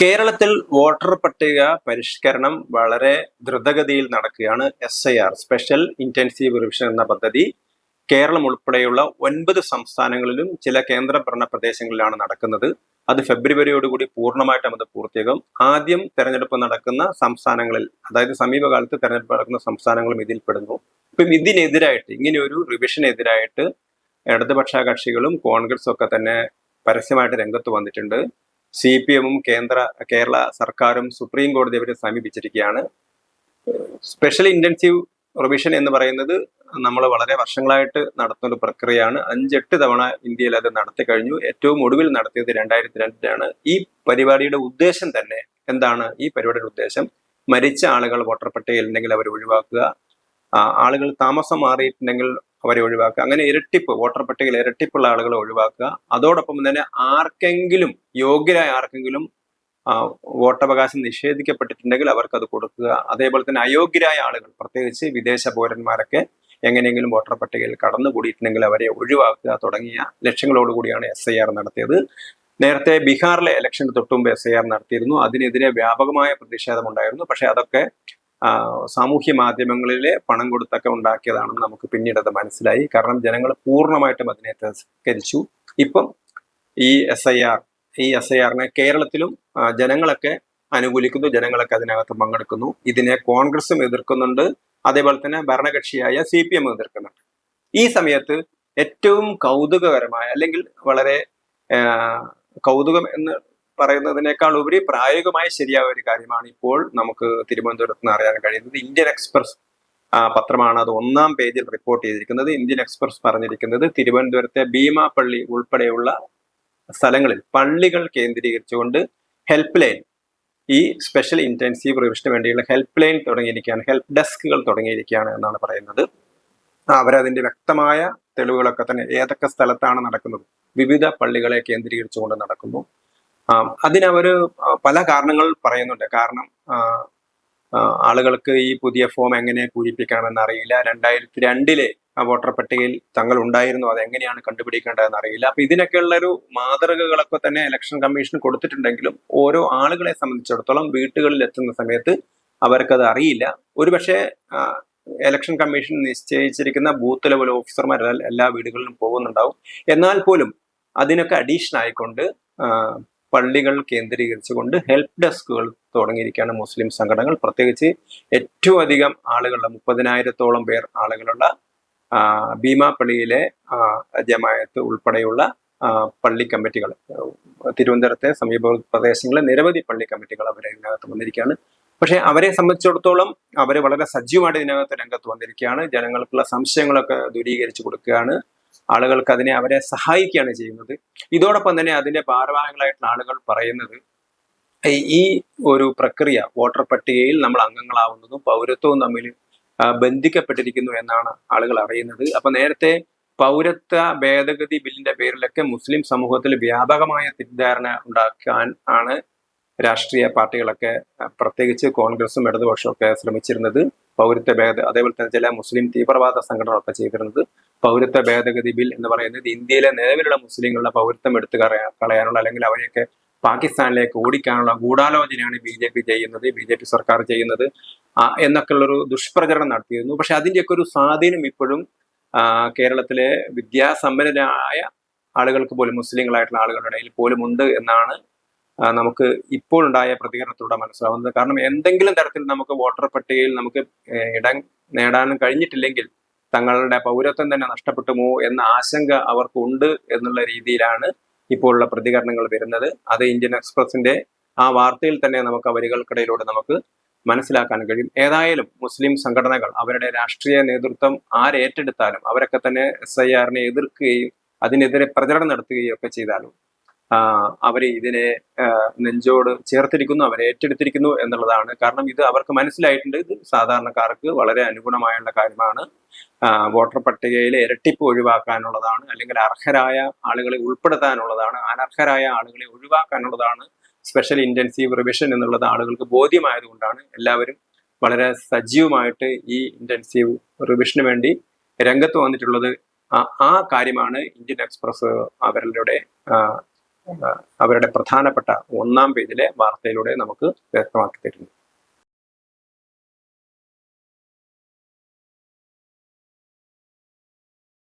കേരളത്തിൽ വോട്ടർ പട്ടിക പരിഷ്കരണം വളരെ ദ്രുതഗതിയിൽ നടക്കുകയാണ് S I R special intensive revision എന്ന പദ്ധതി. കേരളം ഉൾപ്പെടെയുള്ള ഒൻപത് സംസ്ഥാനങ്ങളിലും ചില കേന്ദ്രഭരണ പ്രദേശങ്ങളിലാണ് നടക്കുന്നത്. അത് ഫെബ്രുവരിയോടുകൂടി പൂർണമായിട്ടും അത് പൂർത്തിയാകും. ആദ്യം തെരഞ്ഞെടുപ്പ് നടക്കുന്ന സംസ്ഥാനങ്ങളിൽ അതായത് സമീപകാലത്ത് തെരഞ്ഞെടുപ്പ് നടക്കുന്ന സംസ്ഥാനങ്ങളും ഇതിൽ പെടുന്നു. ഇപ്പം ഇതിനെതിരായിട്ട് ഇങ്ങനെ ഒരു റിവിഷനെതിരായിട്ട് ഇടതുപക്ഷ കക്ഷികളും കോൺഗ്രസും ഒക്കെ തന്നെ പരസ്യമായിട്ട് രംഗത്ത് വന്നിട്ടുണ്ട്. സി പി എമ്മും കേന്ദ്ര കേരള സർക്കാരും സുപ്രീം കോടതി അവരെ സമീപിച്ചിരിക്കുകയാണ്. സ്പെഷ്യൽ ഇന്റൻസീവ് റിവിഷൻ എന്ന് പറയുന്നത് നമ്മൾ വളരെ വർഷങ്ങളായിട്ട് നടത്തുന്ന ഒരു പ്രക്രിയയാണ്. അഞ്ചെട്ട് തവണ ഇന്ത്യയിൽ അത് നടത്തി കഴിഞ്ഞു. ഏറ്റവും ഒടുവിൽ നടത്തിയത് രണ്ടായിരത്തി രണ്ടിലാണ് ഈ പരിപാടിയുടെ ഉദ്ദേശം തന്നെ എന്താണ്? ഈ പരിപാടിയുടെ ഉദ്ദേശം മരിച്ച ആളുകൾ വോട്ടർ പട്ടികയിൽ ഉണ്ടെങ്കിൽ അവർ ഒഴിവാക്കുക. ആളുകൾ താമസം മാറിയിട്ടുണ്ടെങ്കിൽ അവരെ ഒഴിവാക്കുക. അങ്ങനെ ഇരട്ടിപ്പ് വോട്ടർ പട്ടികയിൽ ഇരട്ടിപ്പുള്ള ആളുകളെ ഒഴിവാക്കുക. അതോടൊപ്പം തന്നെ ആർക്കെങ്കിലും യോഗ്യരായ ആർക്കെങ്കിലും വോട്ടവകാശം നിഷേധിക്കപ്പെട്ടിട്ടുണ്ടെങ്കിൽ അവർക്ക് അത് കൊടുക്കുക. അതേപോലെ തന്നെ അയോഗ്യരായ ആളുകൾ പ്രത്യേകിച്ച് വിദേശ പൗരന്മാരൊക്കെ എങ്ങനെയെങ്കിലും വോട്ടർ പട്ടികയിൽ കടന്നുകൂടിയിട്ടുണ്ടെങ്കിൽ അവരെ ഒഴിവാക്കുക തുടങ്ങിയ ലക്ഷ്യങ്ങളോടുകൂടിയാണ് എസ് ഐ ആർ നടത്തിയത്. നേരത്തെ ബീഹാറിലെ ഇലക്ഷന് തൊട്ടുമുമ്പ് എസ് ഐ ആർ നടത്തിയിരുന്നു. അതിനെതിരെ വ്യാപകമായ പ്രതിഷേധമുണ്ടായിരുന്നു. പക്ഷെ അതൊക്കെ സാമൂഹ്യ മാധ്യമങ്ങളിലെ പണം കൊടുത്തൊക്കെ ഉണ്ടാക്കിയതാണെന്ന് നമുക്ക് പിന്നീട് അത് മനസ്സിലായി. കാരണം ജനങ്ങൾ പൂർണമായിട്ടും അതിനെ തിരസ്കരിച്ചു. ഇപ്പം ഈ എസ് ഐ ആർ ഈ എസ് ഐ ആറിനെ കേരളത്തിലും ജനങ്ങളൊക്കെ അനുകൂലിക്കുന്നു. ജനങ്ങളൊക്കെ അതിനകത്ത് പങ്കെടുക്കുന്നു. ഇതിനെ കോൺഗ്രസും എതിർക്കുന്നുണ്ട്. അതേപോലെ തന്നെ ഭരണകക്ഷിയായ സി പി എം എതിർക്കുന്നുണ്ട്. ഈ സമയത്ത് ഏറ്റവും കൗതുകകരമായ അല്ലെങ്കിൽ വളരെ കൗതുകം എന്ന് പറയുന്നതിനേക്കാൾ ഉപരി പ്രായോഗികമായി ശരിയായ ഒരു കാര്യമാണ് ഇപ്പോൾ നമുക്ക് തിരുവനന്തപുരത്ത് നിന്ന് അറിയാൻ കഴിയുന്നത് ഇന്ത്യൻ എക്സ്പ്രസ് പത്രമാണ്. അത് ഒന്നാം പേജിൽ റിപ്പോർട്ട് ചെയ്തിരിക്കുന്നത്. ഇന്ത്യൻ എക്സ്പ്രസ് പറഞ്ഞിരിക്കുന്നത് തിരുവനന്തപുരത്തെ ഭീമാപ്പള്ളി ഉൾപ്പെടെയുള്ള സ്ഥലങ്ങളിൽ പള്ളികൾ കേന്ദ്രീകരിച്ചുകൊണ്ട് ഹെൽപ്പ് ലൈൻ ഈ സ്പെഷ്യൽ ഇന്റൻസീവ് റിവിഷന് വേണ്ടിയുള്ള ഹെൽപ്പ് ലൈൻ തുടങ്ങിയിരിക്കുകയാണ്. ഹെൽപ്പ് ഡെസ്കുകൾ തുടങ്ങിയിരിക്കുകയാണ് എന്നാണ് പറയുന്നത്. അവരതിന്റെ വ്യക്തമായ തെളിവുകളൊക്കെ തന്നെ ഏതൊക്കെ സ്ഥലത്താണ് നടക്കുന്നത്? വിവിധ പള്ളികളെ കേന്ദ്രീകരിച്ചുകൊണ്ട് നടക്കുന്നു. ആ, അതിനവര് പല കാരണങ്ങൾ പറയുന്നുണ്ട്. കാരണം ആളുകൾക്ക് ഈ പുതിയ ഫോം എങ്ങനെ പൂരിപ്പിക്കണമെന്ന് അറിയില്ല. രണ്ടായിരത്തി രണ്ടിലെ ആ വോട്ടർ പട്ടികയിൽ തങ്ങൾ ഉണ്ടായിരുന്നു അത് എങ്ങനെയാണ് കണ്ടുപിടിക്കേണ്ടതെന്ന് അറിയില്ല. അപ്പൊ ഇതിനൊക്കെയുള്ള ഒരു മാതൃകകളൊക്കെ തന്നെ ഇലക്ഷൻ കമ്മീഷൻ കൊടുത്തിട്ടുണ്ടെങ്കിലും ഓരോ ആളുകളെ സംബന്ധിച്ചിടത്തോളം വീട്ടുകളിൽ എത്തുന്ന സമയത്ത് അവർക്കത് അറിയില്ല. ഒരുപക്ഷെ ഇലക്ഷൻ കമ്മീഷൻ നിശ്ചയിച്ചിരിക്കുന്ന ബൂത്ത് ലെവൽ ഓഫീസർമാർ എല്ലാ വീടുകളിലും പോകുന്നുണ്ടാവും. എന്നാൽ പോലും അതിനൊക്കെ അഡീഷൻ ആയിക്കൊണ്ട് പള്ളികൾ കേന്ദ്രീകരിച്ചുകൊണ്ട് ഹെൽപ്പ് ഡെസ്കുകൾ തുടങ്ങിയിരിക്കുകയാണ് മുസ്ലിം സംഘടനകൾ. പ്രത്യേകിച്ച് ഏറ്റവും അധികം ആളുകളുടെ മുപ്പതിനായിരത്തോളം പേർ ആളുകളുള്ള ഭീമാപ്പള്ളിയിലെ ജമായത്ത് ഉൾപ്പെടെയുള്ള പള്ളി കമ്മിറ്റികൾ. തിരുവനന്തപുരത്തെ സമീപ പ്രദേശങ്ങളിലെ നിരവധി പള്ളി കമ്മിറ്റികൾ അവരെ ഇതിനകത്ത് വന്നിരിക്കുകയാണ്. പക്ഷേ അവരെ സംബന്ധിച്ചിടത്തോളം അവർ വളരെ സജീവമായിട്ട് ഇതിനകത്ത് രംഗത്ത് വന്നിരിക്കുകയാണ്. ജനങ്ങൾക്കുള്ള സംശയങ്ങളൊക്കെ ദൂരീകരിച്ചു കൊടുക്കുകയാണ്. ആളുകൾക്ക് അതിനെ അവരെ സഹായിക്കുകയാണ് ചെയ്യുന്നത്. ഇതോടൊപ്പം തന്നെ അതിന്റെ ഭാരവാഹികളായിട്ടുള്ള ആളുകൾ പറയുന്നത് ഈ- ഒരു പ്രക്രിയ വോട്ടർ പട്ടികയിൽ നമ്മൾ അംഗങ്ങളാവുന്നതും പൗരത്വവും തമ്മിൽ ബന്ധിക്കപ്പെട്ടിരിക്കുന്നു എന്നാണ് ആളുകൾ അറിയുന്നത്. അപ്പൊ നേരത്തെ പൗരത്വ ഭേദഗതി ബില്ലിന്റെ പേരിലൊക്കെ മുസ്ലിം സമൂഹത്തിൽ വ്യാപകമായ തെറ്റിദ്ധാരണ ഉണ്ടാക്കാൻ ആണ് രാഷ്ട്രീയ പാർട്ടികളൊക്കെ പ്രത്യേകിച്ച് കോൺഗ്രസും ഇടതുപക്ഷവും ഒക്കെ ശ്രമിച്ചിരുന്നത് പൗരത്വ ഭേദ അതേപോലെ തന്നെ ചില മുസ്ലിം തീവ്രവാദ സംഘടനകളൊക്കെ ചെയ്തിരുന്നത്. പൗരത്വ ഭേദഗതി ബിൽ എന്ന് പറയുന്നത് ഇന്ത്യയിലെ നിലവിലുള്ള മുസ്ലിങ്ങളുടെ പൗരത്വം എടുത്തു കളയാനുള്ള അല്ലെങ്കിൽ അവരെയൊക്കെ പാകിസ്ഥാനിലേക്ക് ഓടിക്കാനുള്ള ഗൂഢാലോചനയാണ് ബി ജെ പി ചെയ്യുന്നത് ബി ജെ പി സർക്കാർ ചെയ്യുന്നത്. എന്നൊക്കെ എന്നൊക്കെയുള്ളൊരു ദുഷ്പ്രചരണം നടത്തിയിരുന്നു. പക്ഷെ അതിന്റെയൊക്കെ ഒരു സ്വാധീനം ഇപ്പോഴും കേരളത്തിലെ വിദ്യാസമ്പന്നരായ ആളുകൾക്ക് പോലും മുസ്ലിങ്ങളായിട്ടുള്ള ആളുകളുടെ ഇടയിൽ പോലും ഉണ്ട് എന്നാണ് നമുക്ക് ഇപ്പോൾ ഉണ്ടായ പ്രതികരണത്തിലൂടെ മനസ്സിലാവുന്നത്. കാരണം എന്തെങ്കിലും തരത്തിൽ നമുക്ക് വോട്ടർ പട്ടികയിൽ നമുക്ക് ഇടം നേടാനും കഴിഞ്ഞിട്ടില്ലെങ്കിൽ തങ്ങളുടെ പൗരത്വം തന്നെ നഷ്ടപ്പെട്ടുമോ എന്ന ആശങ്ക അവർക്കുണ്ട് എന്നുള്ള രീതിയിലാണ് ഇപ്പോഴുള്ള പ്രതികരണങ്ങൾ വരുന്നത്. അത് ഇന്ത്യൻ എക്സ്പ്രസിന്റെ ആ വാർത്തയിൽ തന്നെ നമുക്ക് വരികൾക്കിടയിലൂടെ നമുക്ക് മനസ്സിലാക്കാൻ കഴിയും. ഏതായാലും മുസ്ലിം സംഘടനകൾ അവരുടെ രാഷ്ട്രീയ നേതൃത്വം ആരേറ്റെടുത്താലും അവരൊക്കെ തന്നെ എസ് ഐ ആറിനെ എതിർക്കുകയും അതിനെതിരെ പ്രചരണം നടത്തുകയും ഒക്കെ ചെയ്താലും അവർ ഇതിനെ നെഞ്ചോട് ചേർത്തിരിക്കുന്നു അവരെ ഏറ്റെടുത്തിരിക്കുന്നു എന്നുള്ളതാണ്. കാരണം ഇത് അവർക്ക് മനസ്സിലായിട്ടുണ്ട്. ഇത് സാധാരണക്കാർക്ക് വളരെ അനുഗുണമായുള്ള കാര്യമാണ്. വോട്ടർ പട്ടികയിലെ ഇരട്ടിപ്പ് ഒഴിവാക്കാനുള്ളതാണ് അല്ലെങ്കിൽ അർഹരായ ആളുകളെ ഉൾപ്പെടുത്താനുള്ളതാണ് അനർഹരായ ആളുകളെ ഒഴിവാക്കാനുള്ളതാണ് സ്പെഷ്യൽ ഇന്റൻസീവ് റിവിഷൻ എന്നുള്ളത് ആളുകൾക്ക് ബോധ്യമായതുകൊണ്ടാണ്. എല്ലാവരും വളരെ സജീവമായിട്ട് ഈ ഇന്റൻസീവ് റിവിഷന് വേണ്ടി രംഗത്ത് വന്നിട്ടുള്ളത്. ആ- കാര്യമാണ് ഇന്ത്യൻ എക്സ്പ്രസ് അവരുടെ അവരുടെ പ്രധാനപ്പെട്ട ഒന്നാം പേജിലെ വാർത്തയിലൂടെ നമുക്ക് വ്യക്തമാക്കി തരുന്നു.